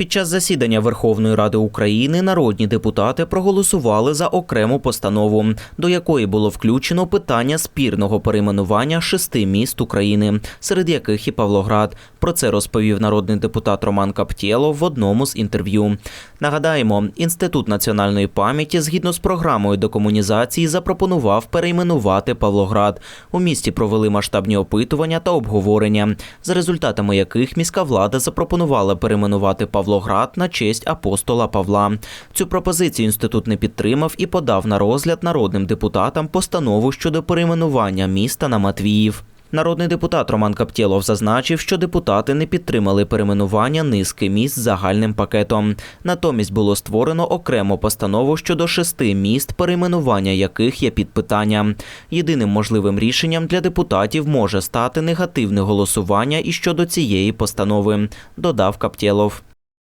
Під час засідання Верховної Ради України народні депутати проголосували за окрему постанову, до якої було включено питання спірного перейменування шести міст України, серед яких і Павлоград. Про це розповів народний депутат Роман Каптєлов в одному з інтерв'ю. Нагадаємо, інститут національної пам'яті згідно з програмою декомунізації запропонував перейменувати Павлоград. У місті провели масштабні опитування та обговорення, за результатами яких міська влада запропонувала перейменувати Павлоград на честь апостола Павла. Цю пропозицію інститут не підтримав і подав на розгляд народним депутатам постанову щодо перейменування міста на Матвіїв. Народний депутат Роман Каптєлов зазначив, що депутати не підтримали перейменування низки міст загальним пакетом. Натомість було створено окрему постанову щодо шести міст, перейменування яких є під питання. Єдиним можливим рішенням для депутатів може стати негативне голосування і щодо цієї постанови, додав Каптєлов.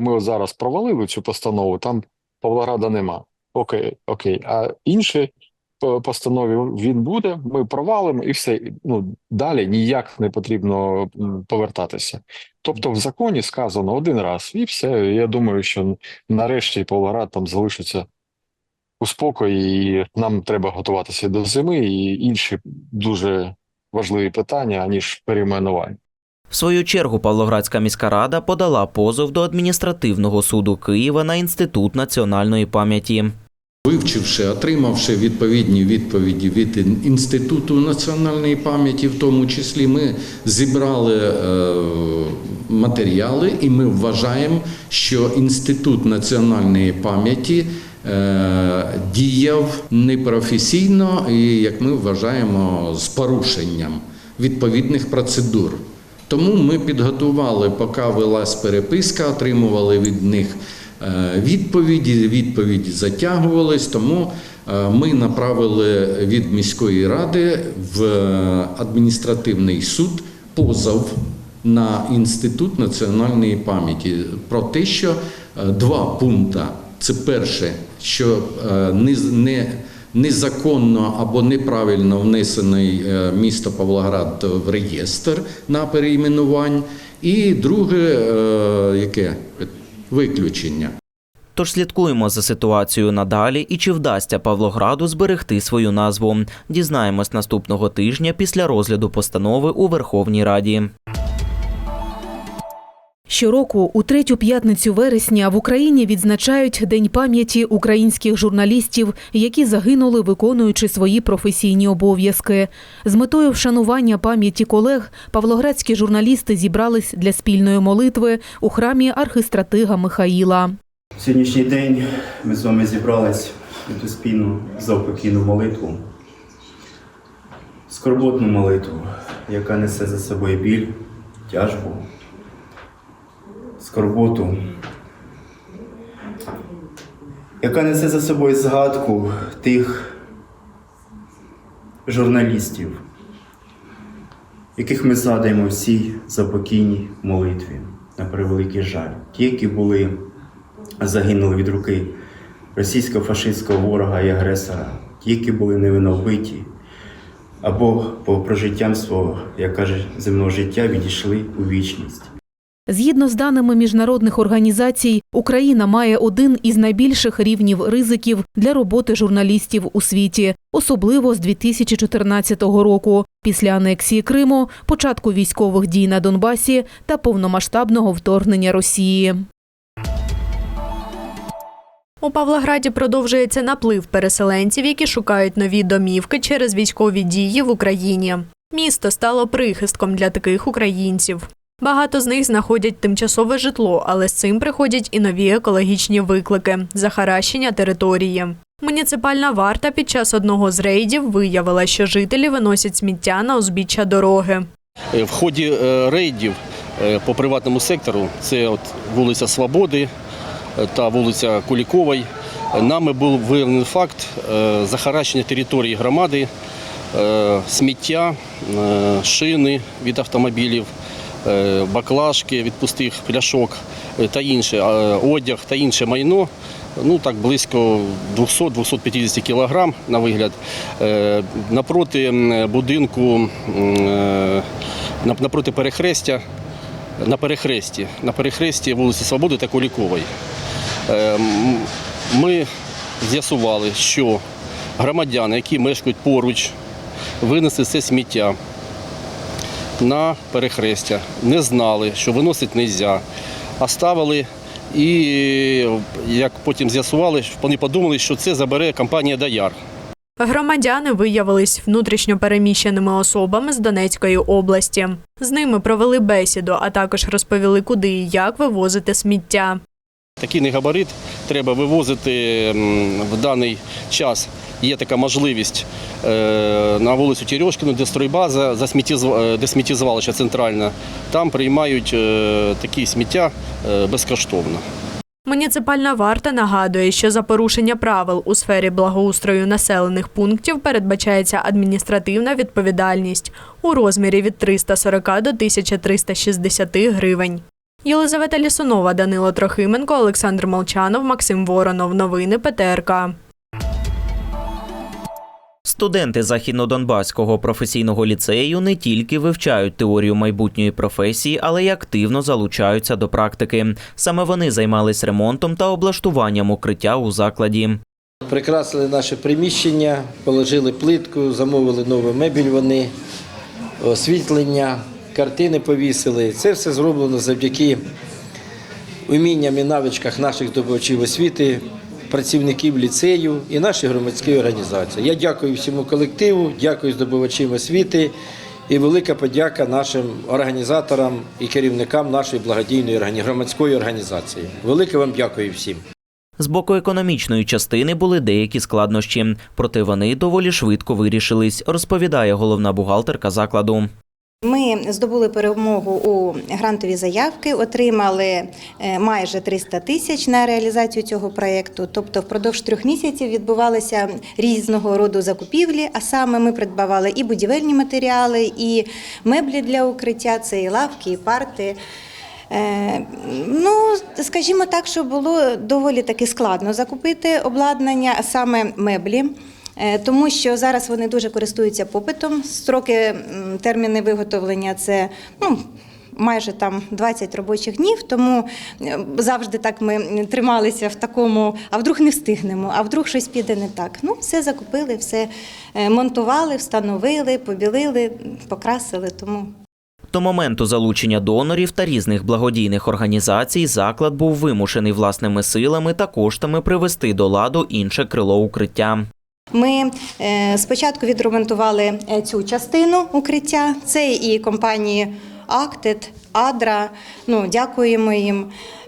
Ми зараз провалили цю постанову, там Павлограда нема. Окей, окей. А інші постанові він буде, ми провалимо і все. Ну далі ніяк не потрібно повертатися. Тобто, в законі сказано один раз, і все. Я думаю, що нарешті Павлоград там залишиться у спокої, і нам треба готуватися до зими і інші дуже важливі питання, аніж перейменування. В свою чергу Павлоградська міська рада подала позов до адміністративного суду Києва на інститут національної пам'яті. Вивчивши, отримавши відповідні відповіді від Інституту національної пам'яті, в тому числі, ми зібрали е, матеріали, і ми вважаємо, що Інститут національної пам'яті е, діяв непрофесійно і, як ми вважаємо, з порушенням відповідних процедур. Тому ми підготували, поки велась переписка, отримували від них е, відповіді. Відповіді затягувались, тому е, ми направили від міської ради в адміністративний суд позов на інститут національної пам'яті про те, що е, два пункти. Це перше, що е, не незаконно або неправильно внесений е, місто Павлоград в реєстр на перейменувань, і друге, е, яке виключення. Тож слідкуємо за ситуацією надалі і чи вдасться Павлограду зберегти свою назву. Дізнаємось наступного тижня після розгляду постанови у Верховній Раді. Щороку у третю п'ятницю вересня в Україні відзначають День пам'яті українських журналістів, які загинули, виконуючи свої професійні обов'язки. З метою вшанування пам'яті колег павлоградські журналісти зібрались для спільної молитви у храмі архистратига Михаїла. Сьогоднішній день ми з вами зібрались на ту спільну заупокійну молитву, скорботну молитву, яка несе за собою біль, тяжбу, скорботу, яка несе за собою згадку тих журналістів, яких ми згадуємо в цій заупокійній молитві, на превеликий жаль, ті, які були загинули від руки російського фашистського ворога і агресора, ті, які були невинно вбиті, або по прожиттям свого, як каже, земного життя відійшли у вічність. Згідно з даними міжнародних організацій, Україна має один із найбільших рівнів ризиків для роботи журналістів у світі, особливо з 2014 року, після анексії Криму, початку військових дій на Донбасі та повномасштабного вторгнення Росії. У Павлограді продовжується наплив переселенців, які шукають нові домівки через військові дії в Україні. Місто стало прихистком для таких українців. Багато з них знаходять тимчасове житло, але з цим приходять і нові екологічні виклики захаращення території. Муніципальна варта під час одного з рейдів виявила, що жителі виносять сміття на узбіччя дороги. Е, В ході е, рейдів е, по приватному сектору, це от вулиця Свободи та вулиця Кулікової, нами був виявлений факт захаращення території громади, сміття, шини від автомобілів, баклажки від пустих пляшок е, та інше, е, одяг та інше майно. Ну так близько 200-250 кілограм на вигляд. Е, Напроти будинку, е, напроти перехрестя на перехресті, на перехресті вулиці Свободи та Кулікової. Е, Ми з'ясували, що громадяни, які мешкають поруч, винесли це сміття на перехрестя, не знали, що виносити не можна, а ставили і, як потім з'ясували, вони подумали, що це забере компанія Даяр. Громадяни виявились внутрішньо переміщеними особами з Донецької області. З ними провели бесіду, а також розповіли, куди і як вивозити сміття. Такий негабарит треба вивозити в даний час. Є така можливість е, на вулицю Терещину, де стройбаза, е, де сміттєзвалище центральне. Там приймають е, такі сміття безкоштовно. Муніципальна варта нагадує, що за порушення правил у сфері благоустрою населених пунктів передбачається адміністративна відповідальність у розмірі від 340 до 1360 гривень. Єлизавета Лісунова, Данило Трохименко, Олександр Молчанов, Максим Воронов. Новини ПТРК. Студенти Західнодонбаського професійного ліцею не тільки вивчають теорію майбутньої професії, але й активно залучаються до практики. Саме вони займались ремонтом та облаштуванням укриття у закладі. Прикрасили наше приміщення, положили плитку, замовили нову мебіль вони, освітлення, картини повісили. Це все зроблено завдяки умінням і навичках наших здобувачів освіти, працівників ліцею і нашій громадській організації. Я дякую всьому колективу, дякую здобувачам освіти і велика подяка нашим організаторам і керівникам нашої благодійної громадської організації. Велике вам дякую всім. З боку економічної частини були деякі складнощі, проте вони доволі швидко вирішились, розповідає головна бухгалтерка закладу. Ми здобули перемогу у грантові заявки, отримали е, майже 300 тисяч на реалізацію цього проєкту. Тобто, впродовж трьох місяців відбувалися різного роду закупівлі. А саме ми придбавали і будівельні матеріали, і меблі для укриття, це і лавки, і парти. Е, Ну, скажімо так, що було доволі таки складно закупити обладнання, а саме меблі. Е, Тому що зараз вони дуже користуються попитом. Строки терміни виготовлення це ну, майже там 20 робочих днів. Тому е, завжди так ми трималися в такому, а вдруг не встигнемо, а вдруг щось піде не так. Ну, все закупили, все е, монтували, встановили, побілили, покрасили. Тому До моменту залучення донорів та різних благодійних організацій заклад був вимушений власними силами та коштами привести до ладу інше крило укриття. Ми е, спочатку відремонтували е, цю частину укриття. Це і компанії Актед, Адра. Ну, дякуємо їм.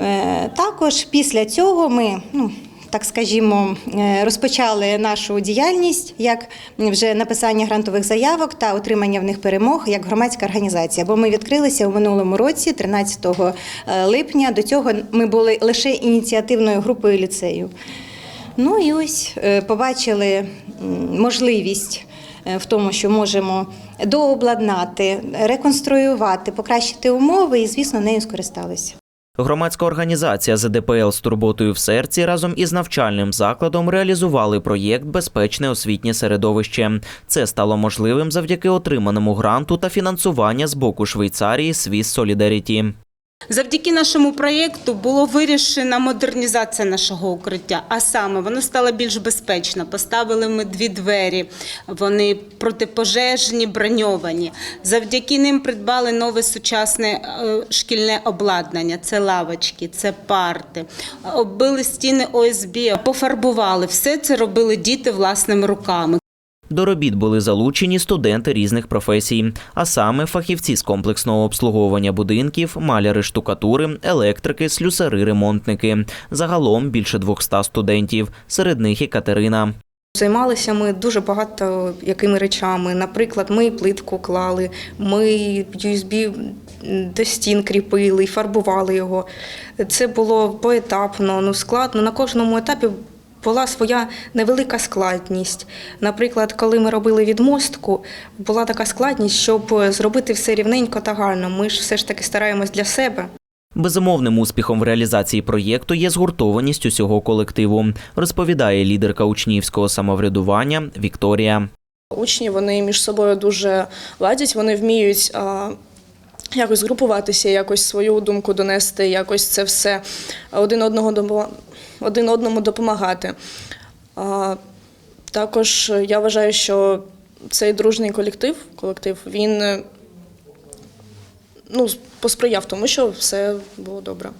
Е, Також після цього ми. Ну, так скажімо, розпочали нашу діяльність як вже написання грантових заявок та отримання в них перемог як громадська організація. Бо ми відкрилися у минулому році, 13 липня. До цього ми були лише ініціативною групою ліцею. Ну і ось е, побачили можливість е, в тому, що можемо дообладнати, реконструювати, покращити умови, і, звісно, нею скористалися. Громадська організація ЗДПЛ з турботою в серці разом із навчальним закладом реалізували проєкт Безпечне освітнє середовище. Це стало можливим завдяки отриманому гранту та фінансування з боку Швейцарії Swiss Solidarity. Завдяки нашому проєкту було вирішена модернізація нашого укриття, а саме воно стало більш безпечно. Поставили ми дві двері, вони протипожежні, броньовані. Завдяки ним придбали нове сучасне е, шкільне обладнання. Це лавочки, це парти, оббили стіни ОСБ, пофарбували. Все це робили діти власними руками. До робіт були залучені студенти різних професій, а саме фахівці з комплексного обслуговування будинків, маляри штукатури, електрики, слюсари, ремонтники. Загалом більше 200 студентів. Серед них і Катерина. Займалися ми дуже багато якими речами. Наприклад, ми плитку клали, ми USB до стін кріпили, фарбували його. Це було поетапно, ну складно. На кожному етапі була своя невелика складність. Наприклад, коли ми робили відмостку, була така складність, щоб зробити все рівненько та гарно. Ми ж все ж таки стараємось для себе. Безумовним успіхом в реалізації проєкту є згуртованість усього колективу, розповідає лідерка учнівського самоврядування Вікторія. Учні вони між собою дуже ладять, вони вміють якось згрупуватися, якось свою думку донести, якось це все один одного один одному допомагати. А, також я вважаю, що цей дружний колектив, колектив він е, ну, посприяв тому, що все було добре.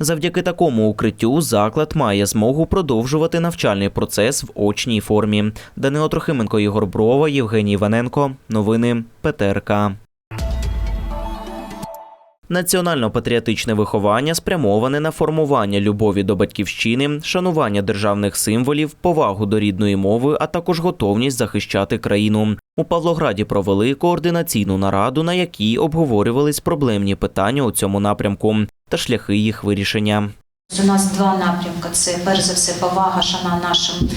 Завдяки такому укриттю заклад має змогу продовжувати навчальний процес в очній формі. Данило Трохименко, Ігор Брова, Євгеній Іваненко. Новини ПТРК. Національно-патріотичне виховання спрямоване на формування любові до батьківщини, шанування державних символів, повагу до рідної мови, а також готовність захищати країну. У Павлограді провели координаційну нараду, на якій обговорювались проблемні питання у цьому напрямку та шляхи їх вирішення. У нас два напрямки: це перш за все повага шана нашим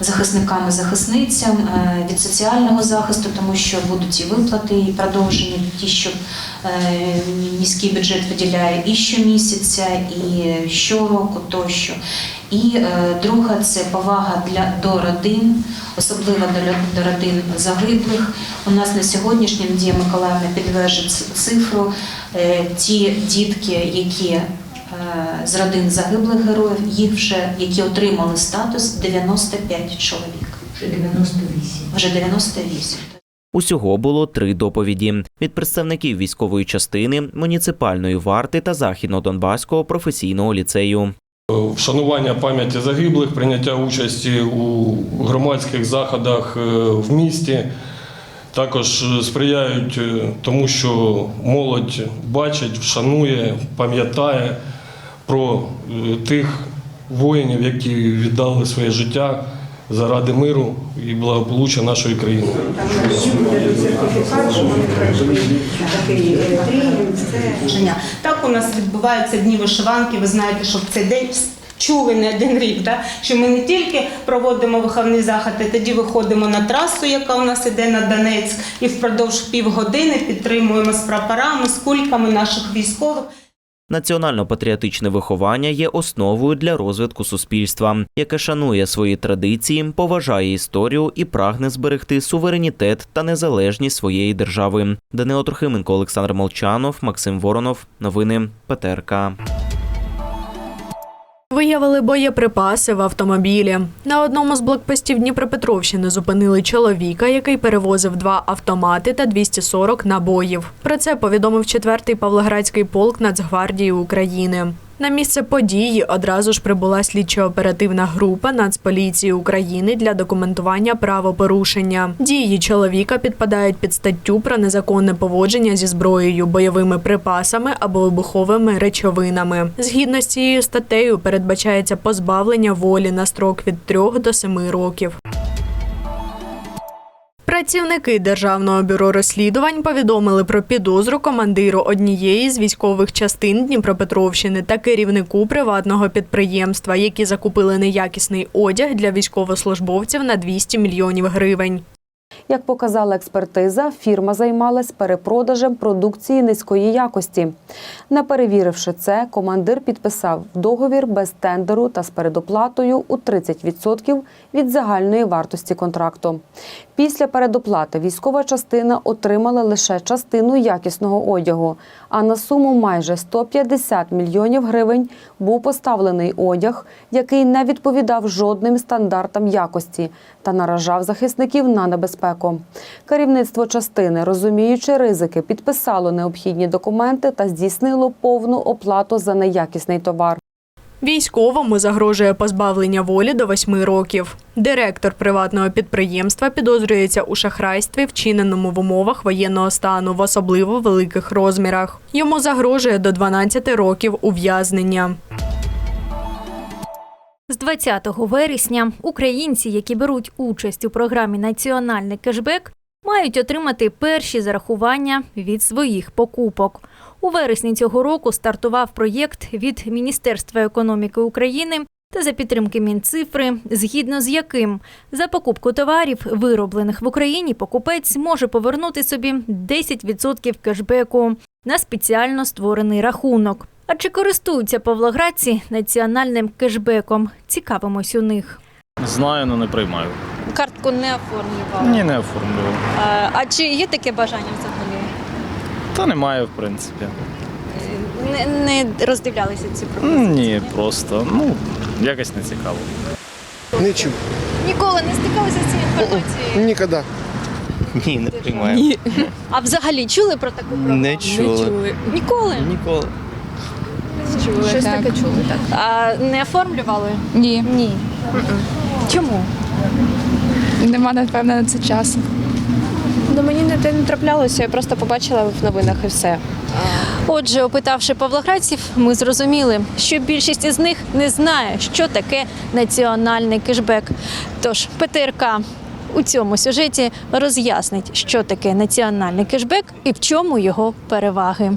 захисникам і захисницям е, від соціального захисту, тому що будуть і виплати, і продовжені ті, що е, міський бюджет виділяє і щомісяця, і щороку тощо. І е, друга це повага для до родин, особливо до, до родин загиблих. У нас на сьогоднішній Дія Миколаївна підтверджує ц- цифру. Ті дітки, які з родин загиблих героїв, їх вже які отримали статус 95 чоловік. Вже 98. Вже 98. Усього було три доповіді від представників військової частини, муніципальної варти та західно-донбаського професійного ліцею. Вшанування пам'яті загиблих, прийняття участі у громадських заходах е, в місті також е, сприяють е, тому, що молодь бачить, вшанує, пам'ятає про е, тих воїнів, які віддали своє життя заради миру і благополуччя нашої країни. Так у нас відбуваються дні вишиванки. Ви знаєте, що в цей день чули не один рік, да? що ми не тільки проводимо виховні заходи, тоді виходимо на трасу, яка у нас іде на Донецьк, і впродовж півгодини підтримуємо з прапорами, з кульками наших військових. Національно-патріотичне виховання є основою для розвитку суспільства, яке шанує свої традиції, поважає історію і прагне зберегти суверенітет та незалежність своєї держави. Данило Трохименко, Олександр Молчанов, Максим Воронов. Новини ПТРК. Виявили боєприпаси в автомобілі. На одному з блокпостів Дніпропетровщини зупинили чоловіка, який перевозив два автомати та 240 набоїв. Про це повідомив 4-й Павлоградський полк Нацгвардії України. На місце події одразу ж прибула слідчо-оперативна група Нацполіції України для документування правопорушення. Дії чоловіка підпадають під статтю про незаконне поводження зі зброєю, бойовими припасами або вибуховими речовинами. Згідно з цією статтею передбачається позбавлення волі на строк від 3 до 7 років. Працівники Державного бюро розслідувань повідомили про підозру командиру однієї з військових частин Дніпропетровщини та керівнику приватного підприємства, які закупили неякісний одяг для військовослужбовців на 200 мільйонів гривень. Як показала експертиза, фірма займалась перепродажем продукції низької якості. Не перевіривши це, командир підписав договір без тендеру та з передоплатою у 30% від загальної вартості контракту. Після передоплати військова частина отримала лише частину якісного одягу, а на суму майже 150 мільйонів гривень був поставлений одяг, який не відповідав жодним стандартам якості та наражав захисників на небезпеку. Керівництво частини, розуміючи ризики, підписало необхідні документи та здійснило повну оплату за неякісний товар. Військовому загрожує позбавлення волі до 8 років. Директор приватного підприємства підозрюється у шахрайстві, вчиненому в умовах воєнного стану в особливо великих розмірах. Йому загрожує до 12 років ув'язнення. З 20 вересня українці, які беруть участь у програмі Національний кешбек, мають отримати перші зарахування від своїх покупок. У вересні цього року стартував проєкт від Міністерства економіки України та за підтримки Мінцифри, згідно з яким за покупку товарів, вироблених в Україні, покупець може повернути собі 10% кешбеку на спеціально створений рахунок. А чи користуються павлоградці національним кешбеком? Цікавимось у них. Знаю, але не приймаю. Картку не оформлювали. Ні, не оформлював. А, а чи є таке бажання взагалі? Та немає, в принципі. Не, не роздивлялися ці пропозиції? Ні, просто ну якось не цікаво. Не чув. Ніколи не стикалися з цією інформацією? Ніколи. Ні, не приймаємо. Ні. А взагалі чули про таку програму? Не чули. Ніколи? Ніколи. Чули, Щось таке чули, так. А не оформлювали? Ні, Ні. Чому? нема, напевно, на це часу. Не, не траплялося, я просто побачила в новинах і все. Отже, опитавши павлоградців, ми зрозуміли, що більшість із них не знає, що таке національний кешбек. Тож ПТРК у цьому сюжеті роз'яснить, що таке національний кешбек і в чому його переваги.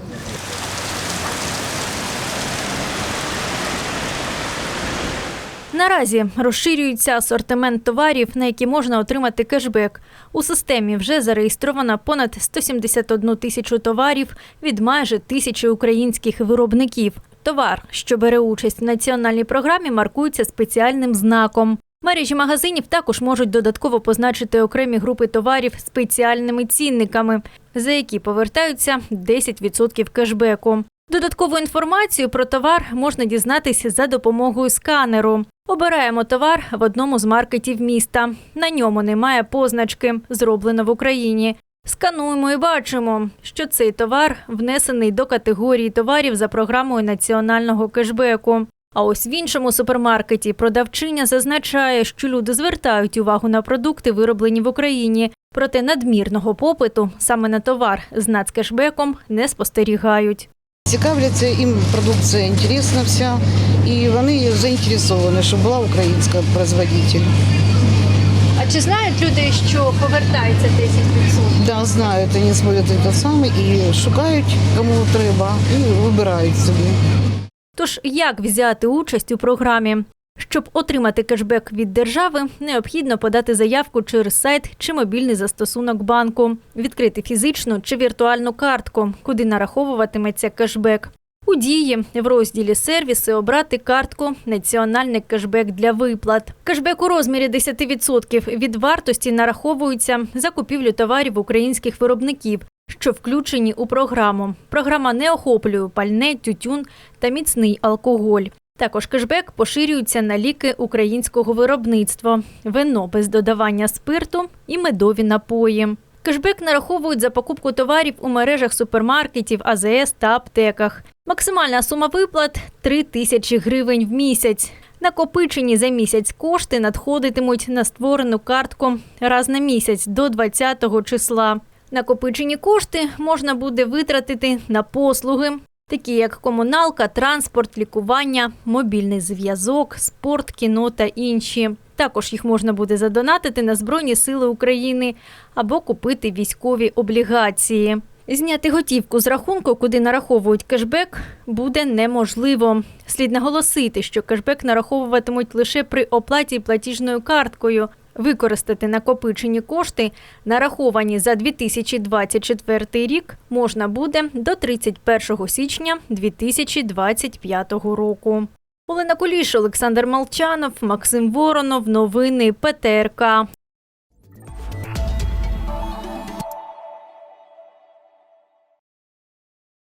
Наразі розширюється асортимент товарів, на які можна отримати кешбек. У системі вже зареєстровано понад 171 тисячу товарів від майже тисячі українських виробників. Товар, що бере участь в національній програмі, маркується спеціальним знаком. Мережі магазинів також можуть додатково позначити окремі групи товарів спеціальними цінниками, за які повертаються 10% кешбеку. Додаткову інформацію про товар можна дізнатися за допомогою сканеру. Обираємо товар в одному з маркетів міста. На ньому немає позначки Зроблено в Україні. Скануємо і бачимо, що цей товар внесений до категорії товарів за програмою національного кешбеку. А ось в іншому супермаркеті продавчиня зазначає, що люди звертають увагу на продукти, вироблені в Україні, проте надмірного попиту саме на товар з нацкешбеком не спостерігають. Цікавляться їм продукція інтересна вся, і вони заінтересовані, щоб була українська производитель. А чи знають люди, що повертається 10%? Да, знають, вони смотрять те саме і шукають, кому треба, і вибирають собі. Тож як взяти участь у програмі? Щоб отримати кешбек від держави, необхідно подати заявку через сайт чи мобільний застосунок банку, відкрити фізичну чи віртуальну картку, куди нараховуватиметься кешбек. У дії в розділі сервіси обрати картку Національний кешбек для виплат. Кешбек у розмірі 10% від вартості нараховується за купівлю товарів українських виробників, що включені у програму. Програма не охоплює пальне, тютюн та міцний алкоголь. Також кешбек поширюється на ліки українського виробництва, вино без додавання спирту і медові напої. Кешбек нараховують за покупку товарів у мережах супермаркетів, АЗС та аптеках. Максимальна сума виплат 3 тисячі гривень в місяць. Накопичені за місяць кошти надходитимуть на створену картку раз на місяць до 20-го числа. Накопичені кошти можна буде витратити на послуги, такі як комуналка, транспорт, лікування, мобільний зв'язок, спорт, кіно та інші. Також їх можна буде задонатити на Збройні Сили України або купити військові облігації. Зняти готівку з рахунку, куди нараховують кешбек, буде неможливо. Слід наголосити, що кешбек нараховуватимуть лише при оплаті платіжною карткою. Використати накопичені кошти, нараховані за 2024 рік, можна буде до 31 січня 2025 року. Олена Куліш, Олександр Молчанов, Максим Воронов. Новини ПТРК.